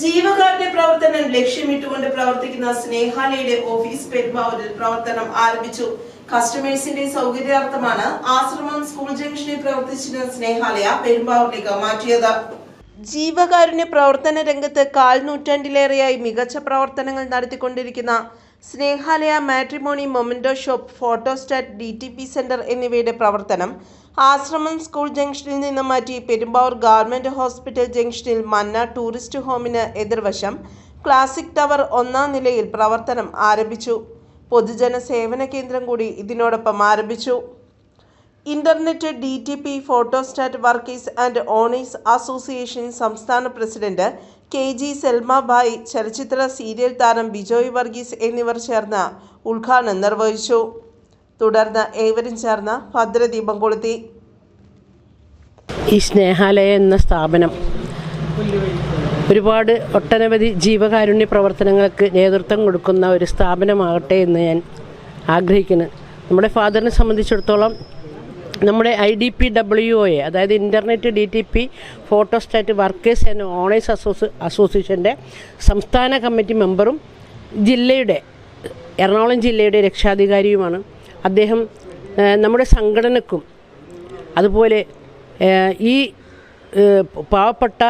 ജീവകാരുണ്യ പ്രവർത്തനം ലക്ഷ്യമിട്ടുകൊണ്ട് പ്രവർത്തിക്കുന്ന സ്നേഹാലയുടെ ഓഫീസ് പെരുമാവൂരിൽ പ്രവർത്തനം ആരംഭിച്ചു. കസ്റ്റമേഴ്സിന്റെ സൗകര്യാർത്ഥമാണ് ആശ്രമം സ്കൂൾ ജംഗ്ഷനിൽ പ്രവർത്തിച്ചിരുന്ന സ്നേഹാലയ പെരുമ്പാവൂരിലേക്ക് മാറ്റിയത്. ജീവകാരുണ്യ പ്രവർത്തന രംഗത്ത് കാൽ നൂറ്റാണ്ടിലേറെയായി മികച്ച പ്രവർത്തനങ്ങൾ നടത്തിക്കൊണ്ടിരിക്കുന്ന Snehalaya matrimony memento shop photostat D T P centre എന്നിവയുടെ പ്രവർത്തനം ആശ്രമം സ്കൂൾ ജംഗ്ഷനിൽ നിന്ന് മാറ്റി പെരുമ്പാവൂർ ഗവൺമെന്റ് ഹോസ്പിറ്റൽ ജംഗ്ഷനിൽ മന്ന ടൂറിസ്റ്റ് ഹോമിന് എതിർവശം ക്ലാസിക് ടവർ ഒന്നാം നിലയിൽ പ്രവർത്തനം ആരംഭിച്ചു. പൊതുജന സേവന കേന്ദ്രം കൂടി ഇതിനോടൊപ്പം ആരംഭിച്ചു. Internet D T P photostat workers and owners association സംസ്ഥാന പ്രസിഡന്റ് കെ ജി സെൽമബായി ചലച്ചിത്ര സീരിയൽ താരം ബിജോയ് വർഗീസ് എന്നിവർ ചേർന്ന് ഉദ്ഘാടനം നിർവഹിച്ചു. തുടർന്ന് ഏവരും ചേർന്ന് ഭദ്രദീപം കൊളുത്തി. ഈ സ്നേഹാലയ എന്ന സ്ഥാപനം ഒരുപാട് ഒട്ടനവധി ജീവകാരുണ്യ പ്രവർത്തനങ്ങൾക്ക് നേതൃത്വം കൊടുക്കുന്ന ഒരു സ്ഥാപനമാകട്ടെ എന്ന് ഞാൻ ആഗ്രഹിക്കുന്നു. നമ്മുടെ ഫാദറിനെ സംബന്ധിച്ചിടത്തോളം നമ്മുടെ I D P W A അതായത് internet D T P photostat workers and owners അസോസി അസോസിയേഷന്റെ സംസ്ഥാന കമ്മിറ്റി മെമ്പറും ജില്ലയുടെ എറണാകുളം ജില്ലയുടെ രക്ഷാധികാരിയുമാണ്. അദ്ദേഹം നമ്മുടെ സംഘടനക്കും അതുപോലെ ഈ പാവപ്പെട്ട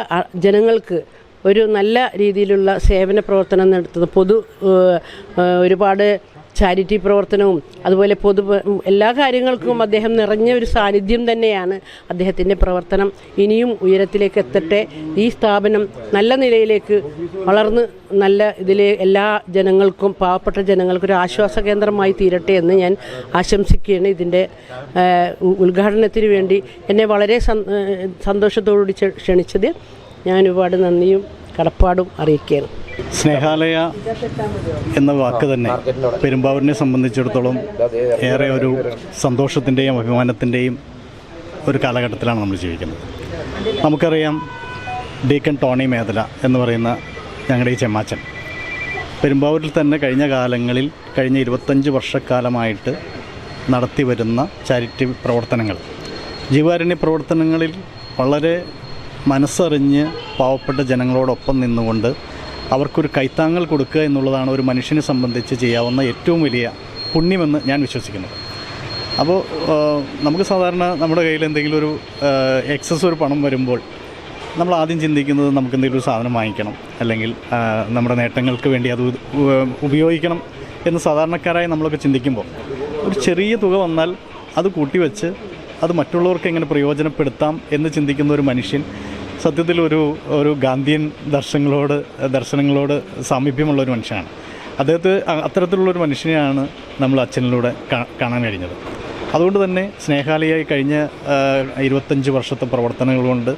ജനങ്ങൾക്ക് ഒരു നല്ല രീതിയിലുള്ള സേവന പ്രവർത്തനം നടത്തുന്ന പൊതു ഒരുപാട് ചാരിറ്റി പ്രവർത്തനവും അതുപോലെ പൊതു എല്ലാ കാര്യങ്ങൾക്കും അദ്ദേഹം നിറഞ്ഞ ഒരു സാന്നിധ്യം തന്നെയാണ് അദ്ദേഹത്തിന്റെ പ്രവർത്തനം. ഇനിയും ഉയരത്തിലേക്ക് എത്തട്ടെ. ഈ സ്ഥാപനം നല്ല നിലയിലേക്ക് വളർന്ന് നല്ല ഇതിലെ എല്ലാ ജനങ്ങൾക്കും പാവപ്പെട്ട ജനങ്ങൾക്കും ഒരു ആശ്വാസ കേന്ദ്രമായി തീരട്ടെ എന്ന് ഞാൻ ആശംസിക്കുകയാണ് ഇതിന്റെ ഉദ്ഘാടനത്തിന് വേണ്ടി. എന്നെ വളരെ സന്തോഷത്തോടുകൂടി ക്ഷണിച്ചത് ഞാൻ ഒരുപാട് നന്ദിയും കടപ്പാടും അറിയിക്കുകയാണ്. സ്നേഹാലയ എന്ന വാക്ക് തന്നെ പെരുമ്പാവൂരിനെ സംബന്ധിച്ചിടത്തോളം ഏറെ ഒരു സന്തോഷത്തിന്റെയും അഭിമാനത്തിന്റെയും ഒരു കാലഘട്ടത്തിലാണ് നമ്മൾ ജീവിക്കുന്നത്. നമുക്കറിയാം ഡീക്കൺ ടോണി മേഖല എന്ന് പറയുന്ന ഞങ്ങളുടെ ഈ ചെമ്മാച്ചൻ. പെരുമ്പാവൂരിൽ തന്നെ കഴിഞ്ഞ കാലങ്ങളിൽ കഴിഞ്ഞ ഇരുപത്തഞ്ച് വർഷക്കാലമായിട്ട് നടത്തി വരുന്ന ചാരിറ്റി പ്രവർത്തനങ്ങൾ. ജീവകാരുണ്യ പ്രവർത്തനങ്ങളിൽ വളരെ മനസ്സറിഞ്ഞ് പാവപ്പെട്ട ജനങ്ങളോടൊപ്പം നിന്നുകൊണ്ട് അവർക്കൊരു കൈത്താങ്ങൽ കൊടുക്കുക എന്നുള്ളതാണ് ഒരു മനുഷ്യനെ സംബന്ധിച്ച് ചെയ്യാവുന്ന ഏറ്റവും വലിയ പുണ്യമെന്ന് ഞാൻ വിശ്വസിക്കുന്നു അപ്പോൾ നമുക്ക് സാധാരണ നമ്മുടെ കയ്യിൽ എന്തെങ്കിലും ഒരു എക്സസ് ഒരു പണം വരുമ്പോൾ നമ്മൾ ആദ്യം ചിന്തിക്കുന്നത് നമുക്ക് എന്തെങ്കിലും ഒരു സാധനം വാങ്ങിക്കണം. അല്ലെങ്കിൽ നമ്മുടെ നേട്ടങ്ങൾക്ക് വേണ്ടി അത് ഉപയോഗിക്കണം എന്ന് സാധാരണക്കാരായി നമ്മളൊക്കെ ചിന്തിക്കുമ്പോൾ ഒരു ചെറിയ തുക വന്നാൽ അത് കൂട്ടിവെച്ച് അത് മറ്റുള്ളവർക്ക് എങ്ങനെ പ്രയോജനപ്പെടുത്താം എന്ന് ചിന്തിക്കുന്ന ഒരു മനുഷ്യൻ സത്യത്തിൽ ഒരു ഒരു ഗാന്ധിയൻ ദർശനങ്ങളോട് ദർശനങ്ങളോട് സാമീപ്യമുള്ള ഒരു മനുഷ്യനാണ്. അദ്ദേഹത്തെ അത്തരത്തിലുള്ളൊരു മനുഷ്യനെയാണ് നമ്മൾ അച്ഛനിലൂടെ കാണാൻ കഴിഞ്ഞത്. അതുകൊണ്ട് തന്നെ സ്നേഹാലയായി കഴിഞ്ഞ ഇരുപത്തഞ്ച് വർഷത്തെ പ്രവർത്തനങ്ങൾ കൊണ്ട്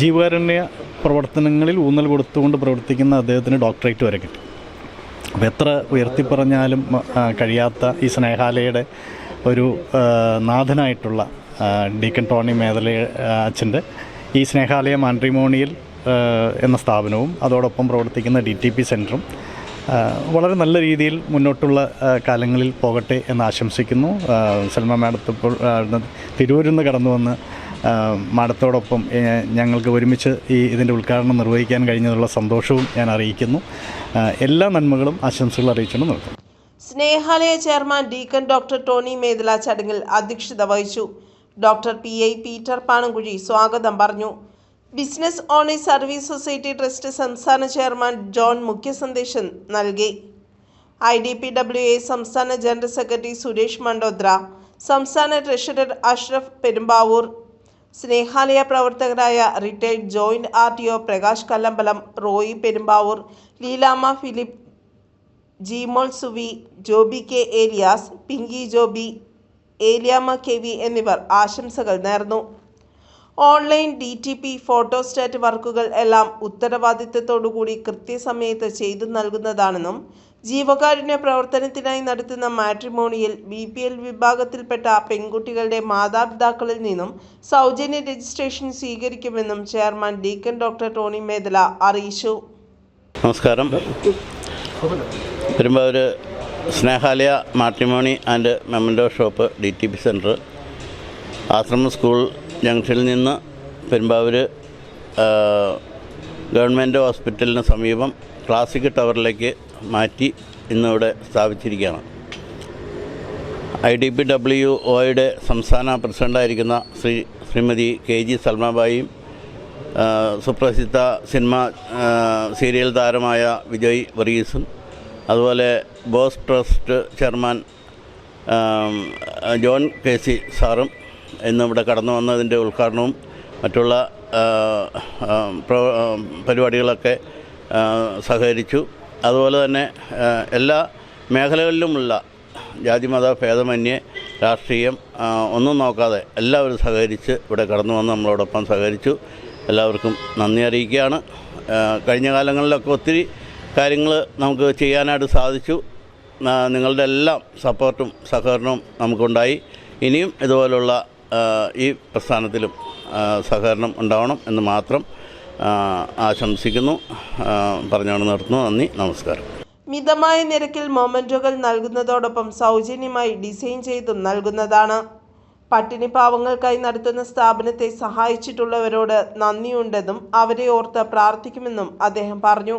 ജീവകാരുണ്യ പ്രവർത്തനങ്ങളിൽ ഊന്നൽ കൊടുത്തുകൊണ്ട് പ്രവർത്തിക്കുന്ന അദ്ദേഹത്തിന് ഡോക്ടറേറ്റ് വരെ കിട്ടി. അപ്പോൾ എത്ര ഉയർത്തിപ്പറഞ്ഞാലും കഴിയാത്ത ഈ സ്നേഹാലയുടെ ഒരു നാഥനായിട്ടുള്ള ഡീക്കൻ ടോണി മേഖല അച്ഛന്റെ ഈ സ്നേഹാലയ മാൻട്രിമോണിയൽ എന്ന സ്ഥാപനവും അതോടൊപ്പം പ്രവർത്തിക്കുന്ന ഡി ടി പി സെന്ററും വളരെ നല്ല രീതിയിൽ മുന്നോട്ടുള്ള കാലങ്ങളിൽ പോകട്ടെ എന്ന് ആശംസിക്കുന്നു. സൽമ മാഡത്ത് ഇപ്പോൾ തിരൂരിൽ നിന്ന് കടന്നു വന്ന് മാഡത്തോടൊപ്പം ഞങ്ങൾക്ക് ഒരുമിച്ച് ഈ ഇതിന്റെ ഉദ്ഘാടനം നിർവഹിക്കാൻ കഴിഞ്ഞതുള്ള സന്തോഷവും ഞാൻ അറിയിക്കുന്നു. എല്ലാ നന്മകളും ആശംസകൾ അറിയിച്ചുകൊണ്ട് നിർത്തും Snehalaya chairman deacon doctor Tony Medala ചടങ്ങിൽ അധ്യക്ഷത വഹിച്ചു. Doctor P I Peter Panankuzhi സ്വാഗതം പറഞ്ഞു. Business owners service society trust സംസ്ഥാന ചെയർമാൻ ജോൺ മുഖ്യ സന്ദേശം നൽകി. I D P W A സംസ്ഥാന ജനറൽ സെക്രട്ടറി സുരേഷ് മണ്ടോദ്ര സംസ്ഥാന ട്രഷറർ അഷ്റഫ് പെരുമ്പാവൂർ സ്നേഹാലയ പ്രവർത്തകരായ retired joint R T O Prakash Kallambalam Roy Perumbavoor Leelama Philip Jimol Suvi Joby K Elias Pinky Joby Eliyamma K V എന്നിവർ ആശംസകൾ നേർന്നു. Online D T P photostat വർക്കുകൾ എല്ലാം ഉത്തരവാദിത്തത്തോടുകൂടി കൃത്യസമയത്ത് ചെയ്തു നൽകുന്നതാണെന്നും ജീവകാരുണ്യ പ്രവർത്തനത്തിനായി നടത്തുന്ന മാട്രിമോണിയിൽ ബി പി എൽ വിഭാഗത്തിൽപ്പെട്ട പെൺകുട്ടികളുടെ മാതാപിതാക്കളിൽ നിന്നും സൗജന്യ രജിസ്ട്രേഷൻ സ്വീകരിക്കുമെന്നും chairman deacon doctor Tony Medala അറിയിച്ചു. നമസ്കാരം. Perumbavoor Snehalaya matrimony and memento shop D T P centre. ആശ്രമ സ്കൂൾ ജംഗ്ഷനിൽ നിന്ന് പെരുമ്പാവൂർ ഗവൺമെന്റ് ഹോസ്പിറ്റലിന് സമീപം ക്ലാസിക് ടവറിലേക്ക് മാറ്റി ഇന്നിവിടെ സ്ഥാപിച്ചിരിക്കുകയാണ്. ഐ ഡി പി ഡബ്ല്യു ഒയുടെ സംസ്ഥാന പ്രസിഡന്റായിരിക്കുന്ന ശ്രീ ശ്രീമതി കെ ജി സൽമാബായിയും സുപ്രസിദ്ധ സിനിമ സീരിയൽ താരമായ വിജയ് വർഗീസും അതുപോലെ BOSS trust chairman John K C സാറും ഇന്നിവിടെ കടന്നു വന്നതിന്റെ ഉദ്ഘാടനവും മറ്റുള്ള പരിപാടികളൊക്കെ സഹകരിച്ചു. അതുപോലെ തന്നെ എല്ലാ മേഖലകളിലുമുള്ള ജാതിമത ഭേദമന്യേ രാഷ്ട്രീയം ഒന്നും നോക്കാതെ എല്ലാവരും സഹകരിച്ച് ഇവിടെ കടന്നു വന്ന് നമ്മളോടൊപ്പം സഹകരിച്ചു. എല്ലാവർക്കും നന്ദി അറിയിക്കുകയാണ്. കഴിഞ്ഞ കാലങ്ങളിലൊക്കെ ഒത്തിരി കാര്യങ്ങൾ നമുക്ക് ചെയ്യാനായിട്ട് സാധിച്ചു. നിങ്ങളുടെ എല്ലാം സപ്പോർട്ടും സഹകരണവും നമുക്കുണ്ടായി. ഇനിയും ഇതുപോലുള്ള ഈ പ്രസ്ഥാനത്തിലും സഹകരണം ഉണ്ടാവണം എന്ന് മാത്രം ആശംസിക്കുന്നു. പറഞ്ഞുകൊണ്ട് നിർത്തുന്നു. നന്ദി. നമസ്കാരം. മിതമായ നിരക്കിൽ മൊമെന്റുകൾ നൽകുന്നതോടൊപ്പം സൗജന്യമായി ഡിസൈൻ ചെയ്തും നൽകുന്നതാണ്. പട്ടിണി പാവങ്ങൾക്കായി നടത്തുന്ന സ്ഥാപനത്തെ സഹായിച്ചിട്ടുള്ളവരോട് നന്ദിയുണ്ടെന്നും അവരെ ഓർത്ത് പ്രാർത്ഥിക്കുമെന്നും അദ്ദേഹം പറഞ്ഞു.